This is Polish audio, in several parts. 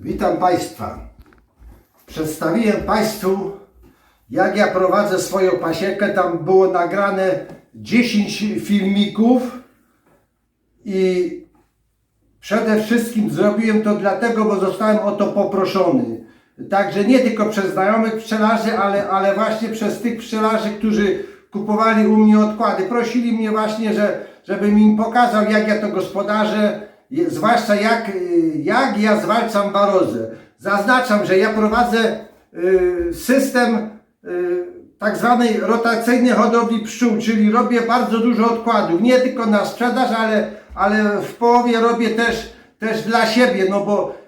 Witam Państwa. Przedstawiłem Państwu, jak ja prowadzę swoją pasiekę. Tam było nagrane 10 filmików i przede wszystkim zrobiłem to dlatego, bo zostałem o to poproszony. Także nie tylko przez znajomych pszczelarzy, ale, ale właśnie przez tych pszczelarzy, którzy kupowali u mnie odkłady. Prosili mnie właśnie, że, żebym im pokazał, jak ja to gospodarzę, zwłaszcza jak, y, jak ja zwalczam warozę. Zaznaczam, że ja prowadzę y, system y, tak zwanej rotacyjnej hodowli pszczół, czyli robię bardzo dużo odkładów, nie tylko na sprzedaż, ale, ale w połowie robię też, też dla siebie, no bo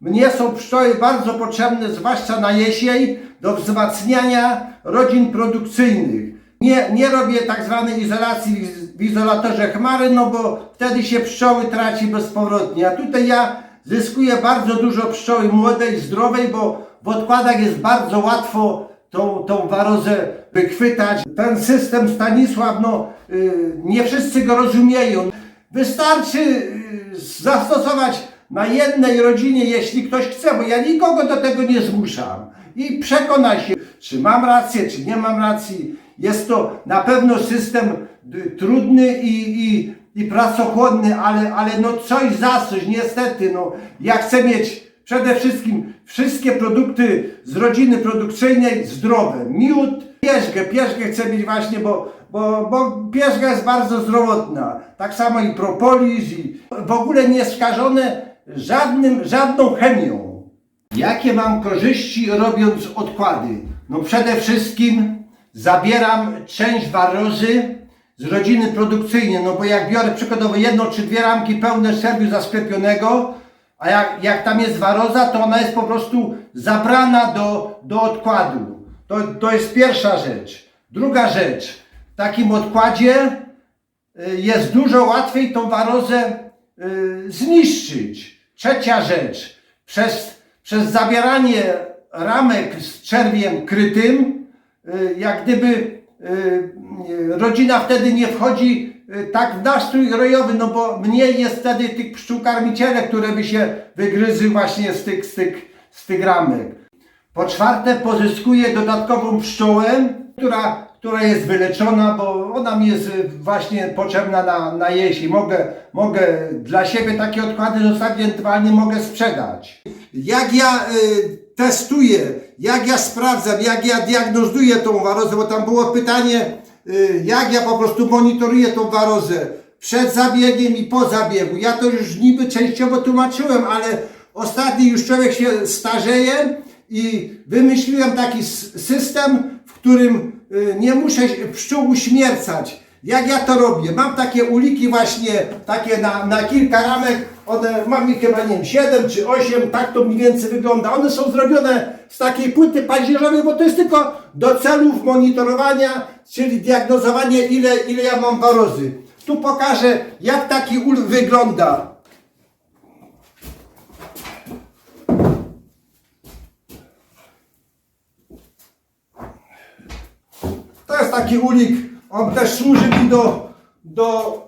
mnie są pszczoły bardzo potrzebne, zwłaszcza na jesień, do wzmacniania rodzin produkcyjnych. Nie, nie robię tak zwanej izolacji w- izolatorze chmary, no bo wtedy się pszczoły traci bezpowrotnie. A tutaj ja zyskuję bardzo dużo pszczoły młodej, zdrowej, bo w odkładach jest bardzo łatwo tą, tą warozę wychwytać. Ten system Stanisław, no y, nie wszyscy go rozumieją. Wystarczy y, zastosować na jednej rodzinie, jeśli ktoś chce, bo ja nikogo do tego nie zmuszam. I przekona się, czy mam rację, czy nie mam racji. Jest to na pewno system trudny i, i, i pracochłonny, ale, ale no coś za coś, niestety. No, ja chcę mieć przede wszystkim wszystkie produkty z rodziny produkcyjnej zdrowe. Miód, pierzgę, pierzgę chcę mieć właśnie, bo, bo, bo pierzga jest bardzo zdrowotna. Tak samo i propolis, i w ogóle nie skażone żadnym, żadną chemią. Jakie mam korzyści robiąc odkłady? No przede wszystkim zabieram część warozy z rodziny produkcyjnej, no bo jak biorę przykładowo jedną czy dwie ramki pełne serwiu zasklepionego, a jak, jak tam jest waroza, to ona jest po prostu zabrana do, do odkładu. To, to jest pierwsza rzecz. Druga rzecz, w takim odkładzie y, jest dużo łatwiej tą warozę y, zniszczyć. Trzecia rzecz, przez, przez zabieranie ramek z czerwiem krytym, jak gdyby y, y, rodzina wtedy nie wchodzi tak w nastrój rojowy, no bo mniej jest wtedy tych pszczół karmicielek, które by się wygryzły właśnie z tych, z tych, z tych ramek. Po czwarte, pozyskuję dodatkową pszczołę, która, która jest wyleczona, bo ona mi jest właśnie potrzebna na, na jesień. Mogę, mogę dla siebie takie odkłady zostawić, ewentualnie mogę sprzedać. Jak ja testuję, jak ja sprawdzam, jak ja diagnozuję tą warozę, bo tam było pytanie, y, jak ja po prostu monitoruję tą warozę przed zabiegiem i po zabiegu. Ja to już niby częściowo tłumaczyłem, ale ostatnio już człowiek się starzeje i wymyśliłem taki system, w którym y, nie muszę pszczół uśmiercać. Jak ja to robię? Mam takie uliki właśnie, takie na, na kilka ramek, one, mam ich chyba nie wiem, 7 czy 8, tak to mniej więcej wygląda. One są zrobione z takiej płyty paździerzowej, bo to jest tylko do celów monitorowania, czyli diagnozowanie ile, ile ja mam warozy. Tu pokażę jak taki ul wygląda. To jest taki ulik, on też służy mi do, do,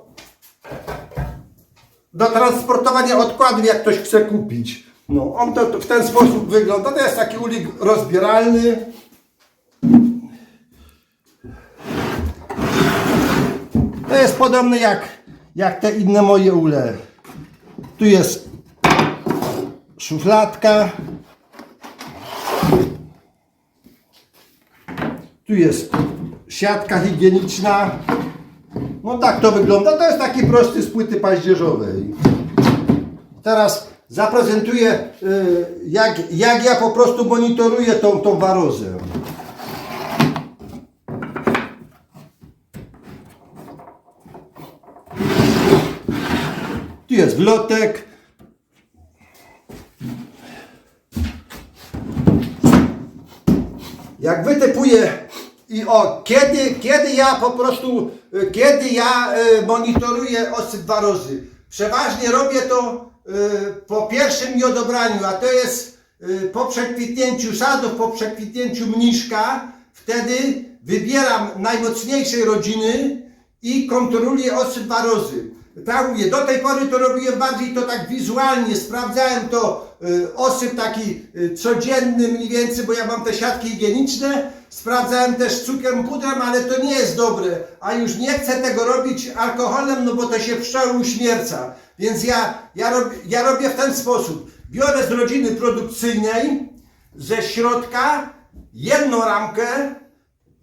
do transportowania odkładów, jak ktoś chce kupić. No, on to, to w ten sposób wygląda. To jest taki ulik rozbieralny. To jest podobny jak, jak te inne moje ule. Tu jest szufladka. Tu jest siatka higieniczna. No tak to wygląda. To jest taki prosty z płyty paździerzowej. Teraz zaprezentuję, y, jak, jak ja po prostu monitoruję tą, tą warozę. Tu jest wlotek. Jak wytypuję i o, kiedy, kiedy ja po prostu, y, kiedy ja y, monitoruję osyp warozy. Przeważnie robię to y, po pierwszym miodobraniu, a to jest po przekwitnięciu sadów, po przekwitnięciu mniszka. Wtedy wybieram najmocniejszej rodziny i kontroluję osyp warozy. Mówię, do tej pory to robiłem bardziej to tak wizualnie, sprawdzałem to osyp taki codzienny mniej więcej, bo ja mam te siatki higieniczne. Sprawdzałem też cukrem pudrem, ale to nie jest dobre. A już nie chcę tego robić alkoholem, no bo to się pszczoły uśmierca. Więc ja, ja, rob, ja robię w ten sposób. Biorę z rodziny produkcyjnej, ze środka, jedną ramkę,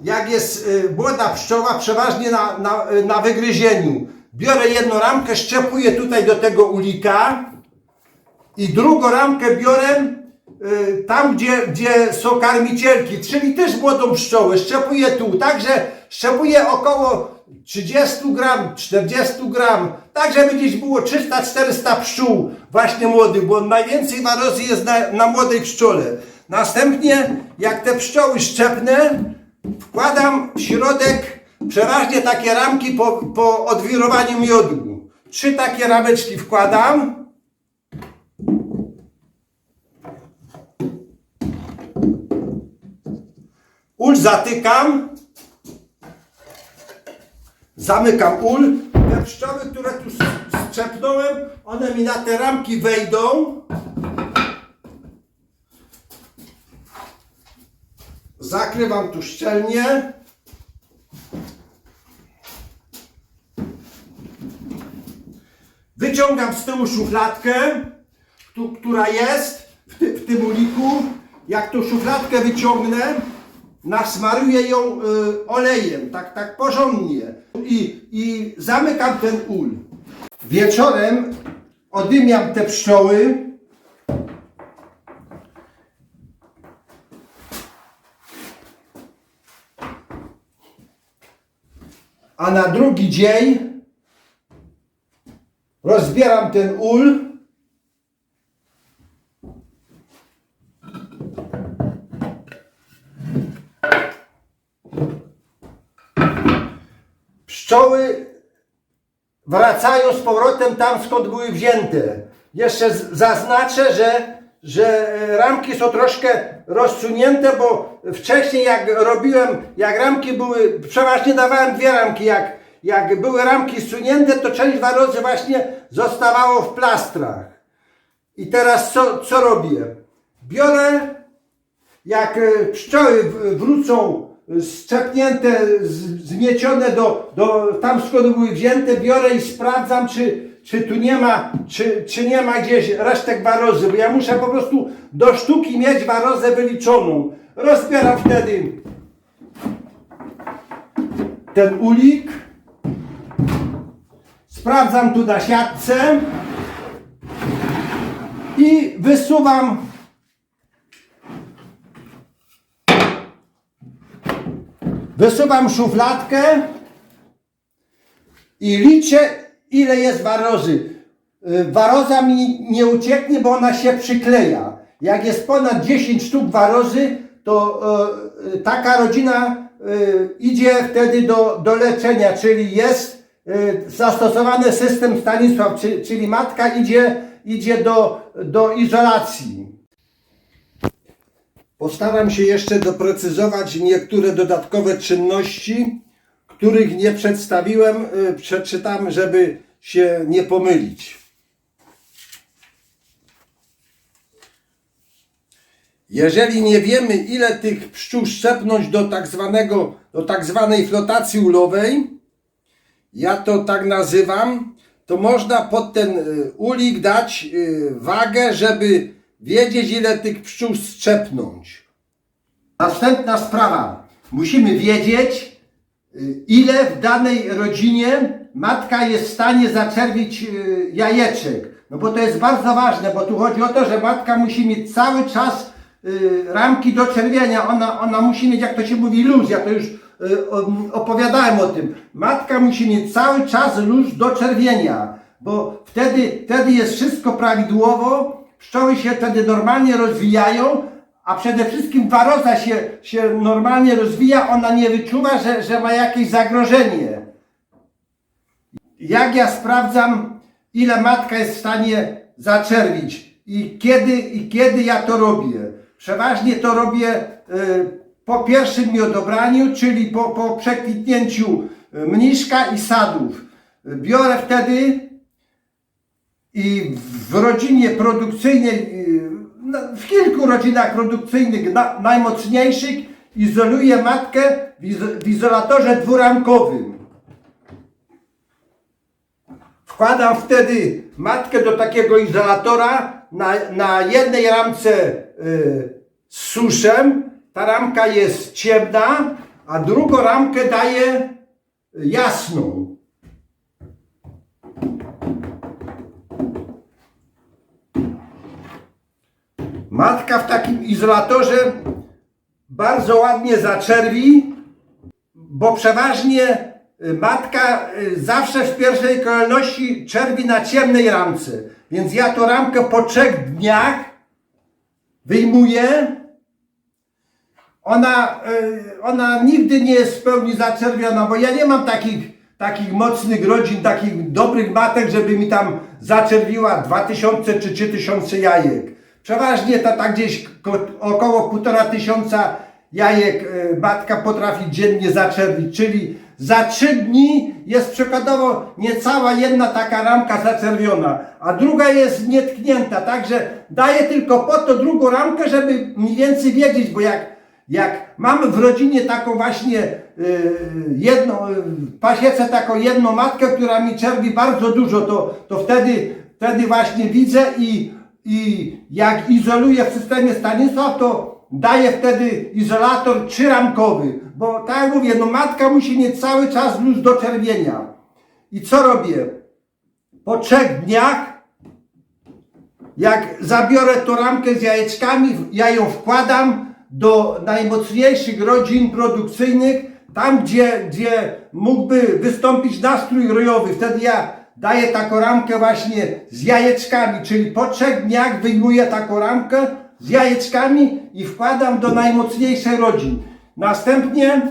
jak jest y, młoda pszczoła, przeważnie na, na, y, na wygryzieniu. Biorę jedną ramkę, szczepuję tutaj do tego ulika i drugą ramkę biorę tam, gdzie, gdzie są karmicielki, czyli też młodą pszczołę. Szczepuję tu, także szczepuję około 30 gram, 40 gram, tak żeby gdzieś było 300-400 pszczół właśnie młodych, bo najwięcej warozy jest na, na młodej pszczole. Następnie, jak te pszczoły szczepnę, wkładam w środek przeważnie takie ramki po, po odwirowaniu miodu. Trzy takie rameczki wkładam. Ul zatykam. Zamykam ul. Te pszczoły, które tu strzepnąłem, one mi na te ramki wejdą. Zakrywam tu szczelnie. Wyciągam z tyłu szufladkę, tu, która jest w, ty, w tym uliku. Jak tą szufladkę wyciągnę, nasmaruję ją y, olejem, tak, tak porządnie. I, I zamykam ten ul. Wieczorem odymiam te pszczoły. A na drugi dzień rozbieram ten ul. Pszczoły wracają z powrotem tam, skąd były wzięte. Jeszcze zaznaczę, że, że e, ramki są troszkę rozsunięte, bo wcześniej jak robiłem, jak ramki były, przeważnie dawałem dwie ramki, jak, jak były ramki zsunięte, to część warozy właśnie zostawało w plastrach. I teraz co, co robię? Biorę jak e, pszczoły wrócą e, szczepnięte, z- zmiecione do, do tam skąd były wzięte, biorę i sprawdzam, czy, czy tu nie ma, czy, czy nie ma gdzieś resztek warozy, bo ja muszę po prostu do sztuki mieć warozę wyliczoną. Rozbieram wtedy ten ulik, sprawdzam tu na siatce i wysuwam Wysuwam szufladkę i liczę, ile jest warozy. Y, Waroza mi nie ucieknie, bo ona się przykleja. Jak jest ponad 10 sztuk warozy, to y, y, taka rodzina idzie wtedy do, do leczenia, czyli jest zastosowany system Stanisław, czy, czyli matka idzie, idzie do, do izolacji. Postaram się jeszcze doprecyzować niektóre dodatkowe czynności, których nie przedstawiłem. y, Przeczytam, żeby się nie pomylić. Jeżeli nie wiemy, ile tych pszczół szczepnąć do tak, zwanego, do tak zwanej flotacji ulowej, ja to tak nazywam, to można pod ten y, ulik dać y, wagę, żeby wiedzieć, ile tych pszczół strzepnąć. Następna sprawa. Musimy wiedzieć, y, ile w danej rodzinie matka jest w stanie zaczerwić y, jajeczek. No bo to jest bardzo ważne, bo tu chodzi o to, że matka musi mieć cały czas y, ramki do czerwienia. Ona, ona musi mieć, jak to się mówi, luz. Ja to już opowiadałem o tym. Matka musi mieć cały czas luz do czerwienia, bo wtedy, wtedy jest wszystko prawidłowo, pszczoły się wtedy normalnie rozwijają, a przede wszystkim waroza się, się normalnie rozwija, ona nie wyczuwa, że, że ma jakieś zagrożenie. Jak ja sprawdzam, ile matka jest w stanie zaczerwić i kiedy, i kiedy ja to robię? Przeważnie to robię y, po pierwszym miodobraniu, czyli po, po przekwitnięciu y, mniszka i sadów. Biorę wtedy i w rodzinie produkcyjnej, y, no, w kilku rodzinach produkcyjnych na, najmocniejszych izoluje matkę w, izo- w izolatorze dwuramkowym. Wkładam wtedy matkę do takiego izolatora na, na jednej ramce y, suszem. Ta ramka jest ciemna, a drugą ramkę daje jasną. Matka w takim izolatorze bardzo ładnie zaczerwi, bo przeważnie y, matka y, zawsze w pierwszej kolejności czerwi na ciemnej ramce. Więc ja tą ramkę po trzech dniach wyjmuję. Ona, y, ona nigdy nie jest w pełni zaczerwiona, bo ja nie mam takich, takich mocnych rodzin, takich dobrych matek, żeby mi tam zaczerwiła 2000 czy 3000 jajek. Przeważnie to tak gdzieś ko- około półtora tysiąca jajek y, matka potrafi dziennie zaczerwić, czyli za trzy dni jest przykładowo niecała jedna taka ramka zaczerwiona, a druga jest nietknięta, także daję tylko po to drugą ramkę, żeby mniej więcej wiedzieć, bo jak, jak mamy w rodzinie taką właśnie y, jedną, y, w pasiece taką jedną matkę, która mi czerwi bardzo dużo, to, to wtedy, wtedy właśnie widzę i, i jak izoluję w systemie Stanisław, to daję wtedy izolator trzyramkowy, bo tak jak mówię, no matka musi mieć cały czas luz do czerwienia. I co robię? Po trzech dniach, jak zabiorę tą ramkę z jajeczkami, ja ją wkładam do najmocniejszych rodzin produkcyjnych, tam gdzie, gdzie mógłby wystąpić nastrój rojowy. Wtedy ja daję taką ramkę właśnie z jajeczkami, czyli po trzech dniach wyjmuję taką ramkę z jajeczkami i wkładam do najmocniejszej rodzin. Następnie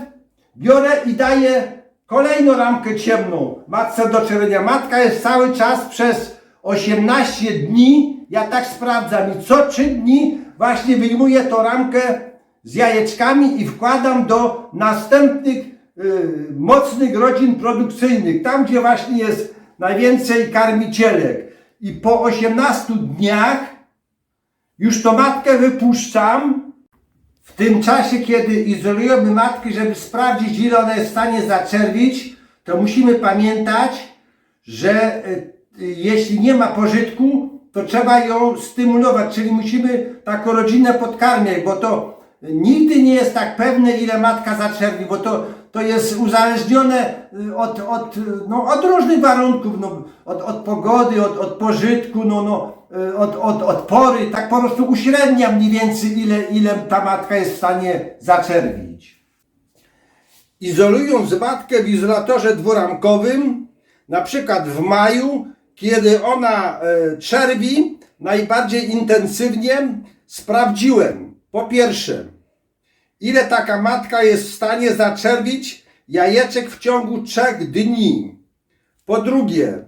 biorę i daję kolejną ramkę ciemną matce do czerwienia. Matka jest cały czas przez 18 dni, ja tak sprawdzam i co 3 dni właśnie wyjmuję tą ramkę z jajeczkami i wkładam do następnych y, mocnych rodzin produkcyjnych, tam gdzie właśnie jest najwięcej karmicielek. I po 18 dniach już tą matkę wypuszczam. W tym czasie, kiedy izolujemy matkę, żeby sprawdzić, ile ona jest w stanie zaczerwić, to musimy pamiętać, że y, jeśli nie ma pożytku, to trzeba ją stymulować, czyli musimy taką rodzinę podkarmiać, bo to nigdy nie jest tak pewne, ile matka zaczerwi, bo to, to jest uzależnione y, od, od, no, od różnych warunków, no, od, od pogody, od, od pożytku, no, no, y, od, od, od pory, tak po prostu uśredniam mniej więcej, ile, ile ta matka jest w stanie zaczerwić. Izolując matkę w izolatorze dwuramkowym, na przykład w maju, kiedy ona e, czerwi najbardziej intensywnie, sprawdziłem po pierwsze, ile taka matka jest w stanie zaczerwić jajeczek w ciągu trzech dni. Po drugie,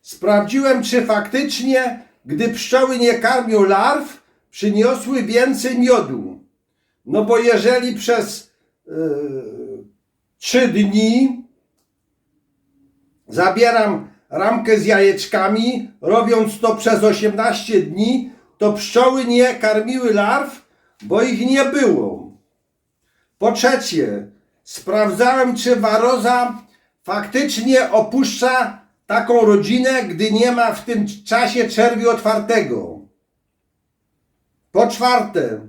sprawdziłem, czy faktycznie, gdy pszczoły nie karmią larw, przyniosły więcej miodu. No bo jeżeli przez e, trzy dni zabieram ramkę z jajeczkami, robiąc to przez 18 dni, to pszczoły nie karmiły larw, bo ich nie było. Po trzecie, sprawdzałem, czy waroza faktycznie opuszcza taką rodzinę, gdy nie ma w tym czasie czerwi otwartego. Po czwarte,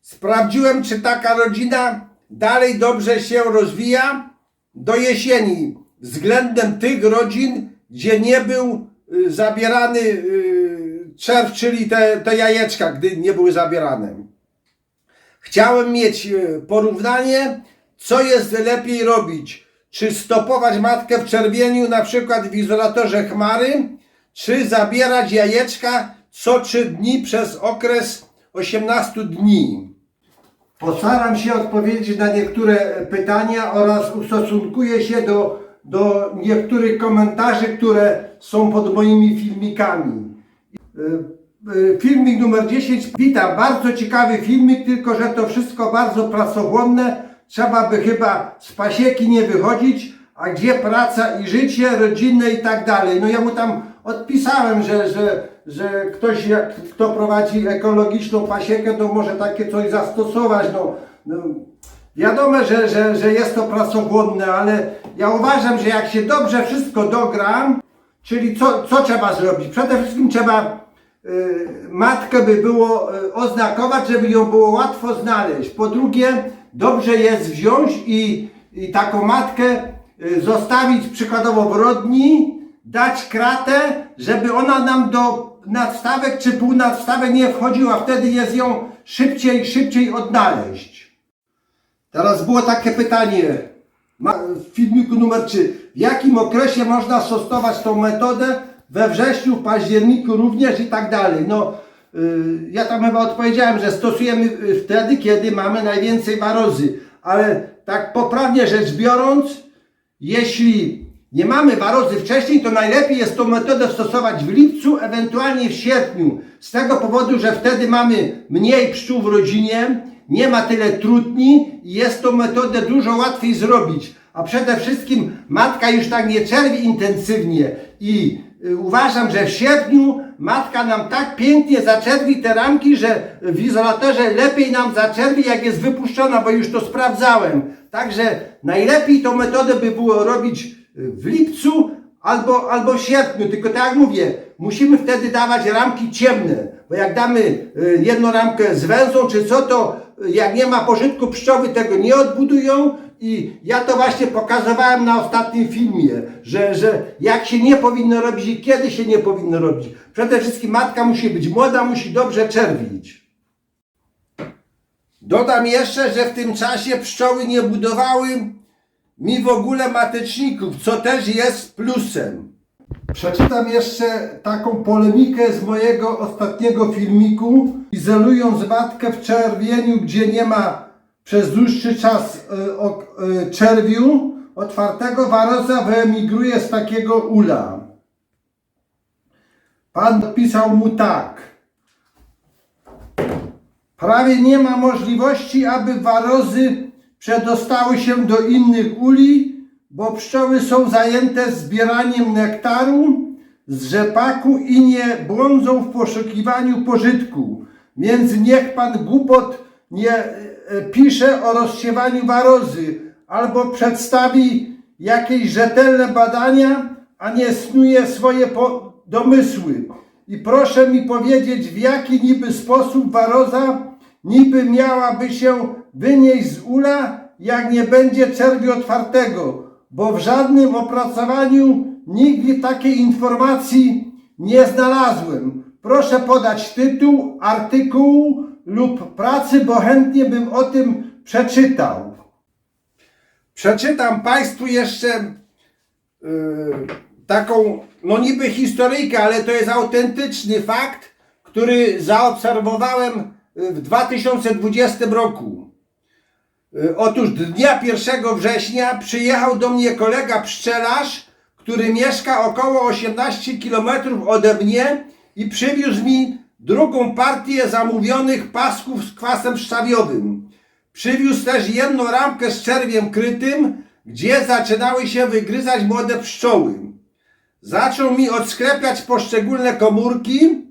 sprawdziłem, czy taka rodzina dalej dobrze się rozwija do jesieni względem tych rodzin, gdzie nie był y, zabierany y, czerw, czyli te, te jajeczka, gdy nie były zabierane. Chciałem mieć y, porównanie, co jest lepiej robić. Czy stopować matkę w czerwieniu, na przykład w izolatorze chmary, czy zabierać jajeczka co 3 dni przez okres 18 dni. Postaram się odpowiedzieć na niektóre pytania oraz ustosunkuję się do, do niektórych komentarzy, które są pod moimi filmikami. Y, Filmik numer 10. Witam, bardzo ciekawy filmik, tylko że to wszystko bardzo pracochłonne. Trzeba by chyba z pasieki nie wychodzić, a gdzie praca i życie rodzinne i tak dalej. No ja mu tam odpisałem, że, że, że ktoś, jak, kto prowadzi ekologiczną pasiekę, to może takie coś zastosować. No, no, wiadomo, że, że, że jest to pracochłonne, ale ja uważam, że jak się dobrze wszystko dogra, czyli co, co trzeba zrobić? Przede wszystkim trzeba matkę by było y, oznakować, żeby ją było łatwo znaleźć. Po drugie, dobrze jest wziąć i, i taką matkę y, zostawić przykładowo w rodni, dać kratę, żeby ona nam do nadstawek czy półnadstawek nie wchodziła. Wtedy jest ją szybciej, szybciej odnaleźć. Teraz było takie pytanie w filmiku numer 3. W jakim okresie można stosować tą metodę? We wrześniu, październiku również i tak dalej. No, y, ja tam chyba odpowiedziałem, że stosujemy y, wtedy, kiedy mamy najwięcej warozy. Ale tak poprawnie rzecz biorąc, jeśli nie mamy warozy wcześniej, to najlepiej jest tą metodę stosować w lipcu, ewentualnie w sierpniu. Z tego powodu, że wtedy mamy mniej pszczół w rodzinie, nie ma tyle trudni i jest tą metodę dużo łatwiej zrobić. A przede wszystkim matka już tak nie czerwi intensywnie i uważam, że w sierpniu matka nam tak pięknie zaczerwi te ramki, że w izolatorze lepiej nam zaczerwi jak jest wypuszczona, bo już to sprawdzałem. Także najlepiej tą metodę by było robić y, w lipcu albo, albo w sierpniu. Tylko tak jak mówię, musimy wtedy dawać ramki ciemne, bo jak damy y, jedną ramkę z węzą czy co, to y, jak nie ma pożytku pszczoły, tego nie odbudują i ja to właśnie pokazywałem na ostatnim filmie, że, że jak się nie powinno robić i kiedy się nie powinno robić. Przede wszystkim matka musi być młoda, musi dobrze czerwić. Dodam jeszcze, że w tym czasie pszczoły nie budowały mi w ogóle mateczników, co też jest plusem. Przeczytam jeszcze taką polemikę z mojego ostatniego filmiku. Izolując matkę w czerwieniu, gdzie nie ma przez dłuższy czas ok, y, czerwiu otwartego, waroza wyemigruje z takiego ula. Pan pisał mu tak. Prawie nie ma możliwości, aby warozy przedostały się do innych uli, bo pszczoły są zajęte zbieraniem nektaru z rzepaku i nie błądzą w poszukiwaniu pożytku. Więc niech pan głupot nie e, pisze o rozsiewaniu warozy albo przedstawi jakieś rzetelne badania, a nie snuje swoje domysły. I proszę mi powiedzieć, w jaki niby sposób waroza niby miałaby się wynieść z ula, jak nie będzie czerwiu otwartego, bo w żadnym opracowaniu nigdy takiej informacji nie znalazłem. Proszę podać tytuł, artykułu lub pracy, bo chętnie bym o tym przeczytał. Przeczytam Państwu jeszcze yy, taką, no niby historyjkę, ale to jest autentyczny fakt, który zaobserwowałem y, w 2020 roku. Y, Otóż dnia 1 września przyjechał do mnie kolega pszczelarz, który mieszka około 18 km ode mnie i przywiózł mi drugą partię zamówionych pasków z kwasem szczawiowym. Przywiózł też jedną ramkę z czerwiem krytym, gdzie zaczynały się wygryzać młode pszczoły. Zaczął mi odsklepiać poszczególne komórki.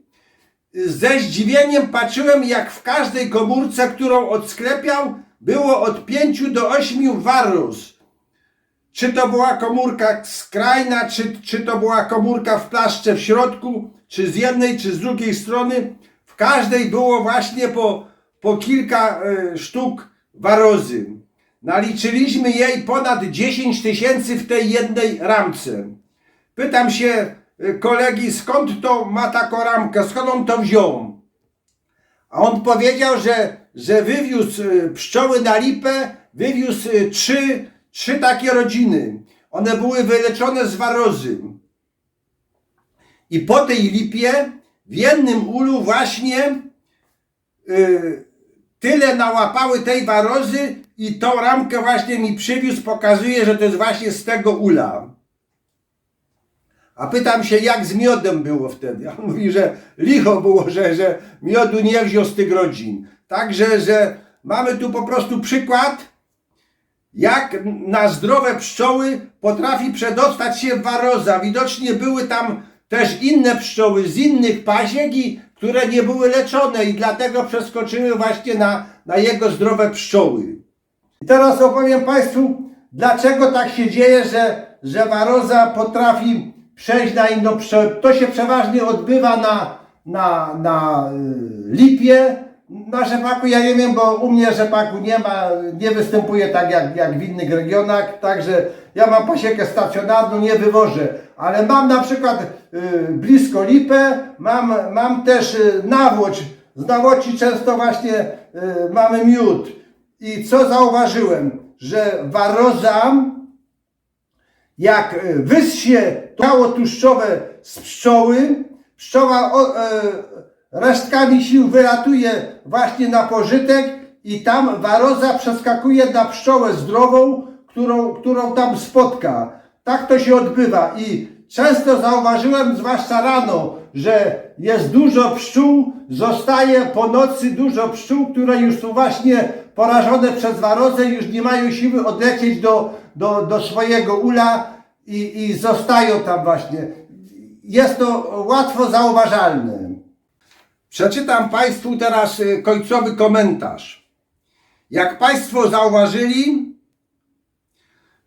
Ze zdziwieniem patrzyłem, jak w każdej komórce, którą odsklepiał, było od 5 do 8 warus. Czy to była komórka skrajna, czy, czy to była komórka w plaszcze w środku, czy z jednej, czy z drugiej strony. W każdej było właśnie po, po kilka e, sztuk warozy. Naliczyliśmy jej ponad 10 tysięcy w tej jednej ramce. Pytam się e, kolegi, skąd to ma taką ramkę, skąd on to wziął? A on powiedział, że, że wywiózł y, pszczoły na lipę, wywiózł trzy, trzy takie rodziny. One były wyleczone z warozy. I po tej lipie w jednym ulu właśnie y, tyle nałapały tej warozy i tą ramkę właśnie mi przywiózł, pokazuje, że to jest właśnie z tego ula. A pytam się, jak z miodem było wtedy. A on mówi, że licho było, że, że miodu nie wziął z tych rodzin. Także, że mamy tu po prostu przykład, jak na zdrowe pszczoły potrafi przedostać się waroza. Widocznie były tam też inne pszczoły z innych pasiek, i, które nie były leczone i dlatego przeskoczyły właśnie na, na jego zdrowe pszczoły. I teraz opowiem Państwu, dlaczego tak się dzieje, że, że waroza potrafi przejść na inną pszczołę. To się przeważnie odbywa na, na, na y, lipie. Na rzepaku ja nie wiem, bo u mnie rzepaku nie ma, nie występuje tak jak, jak w innych regionach, także ja mam pasiekę stacjonarną, nie wywożę, ale mam na przykład y, blisko lipę, mam, mam też y, nawłoć, z nawoci często właśnie y, mamy miód. I co zauważyłem? Że waroza, jak e, wyssie ciało tłuszczowe z pszczoły, pszczoła o, e, resztkami sił wylatuje właśnie na pożytek i tam waroza przeskakuje na pszczołę zdrową, którą, którą tam spotka. Tak to się odbywa i często zauważyłem, zwłaszcza rano, że jest dużo pszczół, zostaje po nocy dużo pszczół, które już są właśnie porażone przez warozę, już nie mają siły odlecieć do, do, do swojego ula i, i zostają tam właśnie. Jest to łatwo zauważalne. Przeczytam Państwu teraz y, końcowy komentarz. Jak Państwo zauważyli,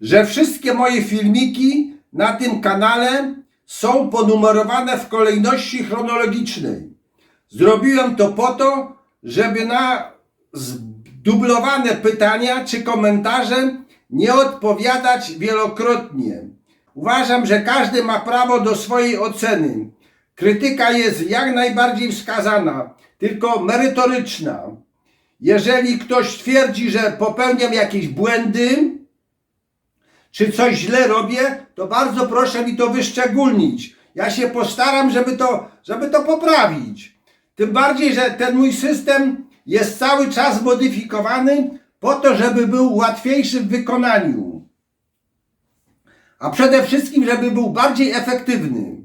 że wszystkie moje filmiki na tym kanale są ponumerowane w kolejności chronologicznej. Zrobiłem to po to, żeby na zdublowane pytania czy komentarze nie odpowiadać wielokrotnie. Uważam, że każdy ma prawo do swojej oceny. Krytyka jest jak najbardziej wskazana, tylko merytoryczna. Jeżeli ktoś twierdzi, że popełniam jakieś błędy, czy coś źle robię, to bardzo proszę mi to wyszczególnić. Ja się postaram, żeby to, żeby to poprawić. Tym bardziej, że ten mój system jest cały czas modyfikowany po to, żeby był łatwiejszy w wykonaniu. A przede wszystkim, żeby był bardziej efektywny.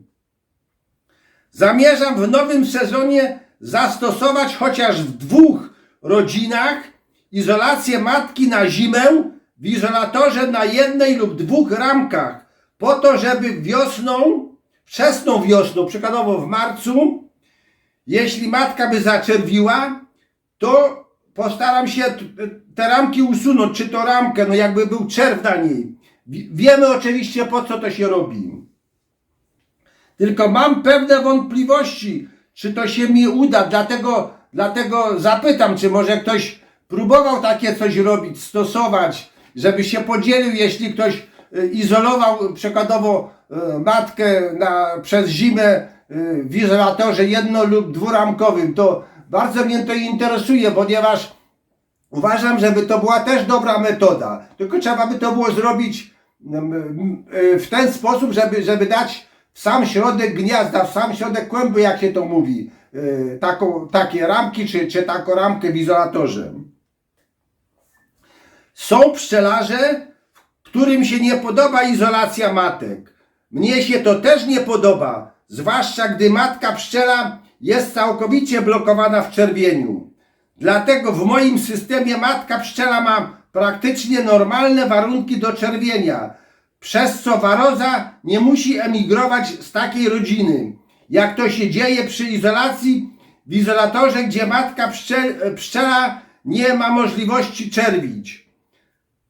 Zamierzam w nowym sezonie zastosować chociaż w dwóch rodzinach izolację matki na zimę w izolatorze na jednej lub dwóch ramkach, po to, żeby wiosną, wczesną wiosną, przykładowo w marcu, jeśli matka by zaczerwiła, to postaram się te ramki usunąć, czy to ramkę, no jakby był czerw na niej. Wi- Wiemy oczywiście po co to się robi. Tylko mam pewne wątpliwości, czy to się mi uda, dlatego, dlatego zapytam, czy może ktoś próbował takie coś robić, stosować, żeby się podzielił, jeśli ktoś y, izolował przykładowo y, matkę na, przez zimę y, w izolatorze jedno lub dwuramkowym, to bardzo mnie to interesuje, ponieważ uważam, żeby to była też dobra metoda. Tylko trzeba by to było zrobić w ten sposób, żeby, żeby dać w sam środek gniazda, w sam środek kłębu, jak się to mówi, taką, takie ramki, czy, czy taką ramkę w izolatorze. Są pszczelarze, którym się nie podoba izolacja matek. Mnie się to też nie podoba, zwłaszcza gdy matka pszczela jest całkowicie blokowana w czerwieniu. Dlatego w moim systemie matka pszczela ma praktycznie normalne warunki do czerwienia, przez co waroza nie musi emigrować z takiej rodziny. Jak to się dzieje przy izolacji w izolatorze, gdzie matka pszczel, pszczela nie ma możliwości czerwić.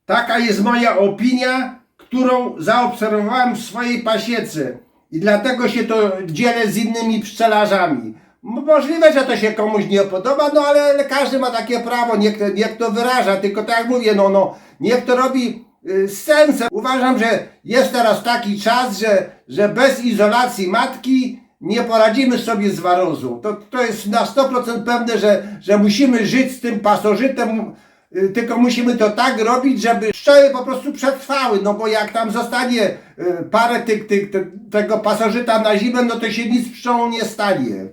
Taka jest moja opinia, którą zaobserwowałem w swojej pasiece i dlatego się to dzielę z innymi pszczelarzami. Możliwe, że to się komuś nie podoba, no ale, każdy ma takie prawo, niech, niech to wyraża, tylko tak jak mówię, no, no niech to robi y, z sensem. Uważam, że jest teraz taki czas, że, że bez izolacji matki nie poradzimy sobie z warozą. To, to jest na 100% pewne, że, że musimy żyć z tym pasożytem, tylko musimy to tak robić, żeby pszczoły po prostu przetrwały, no bo jak tam zostanie y, parę tych, tych, te- tego pasożyta na zimę, no to się nic pszczołą nie stanie.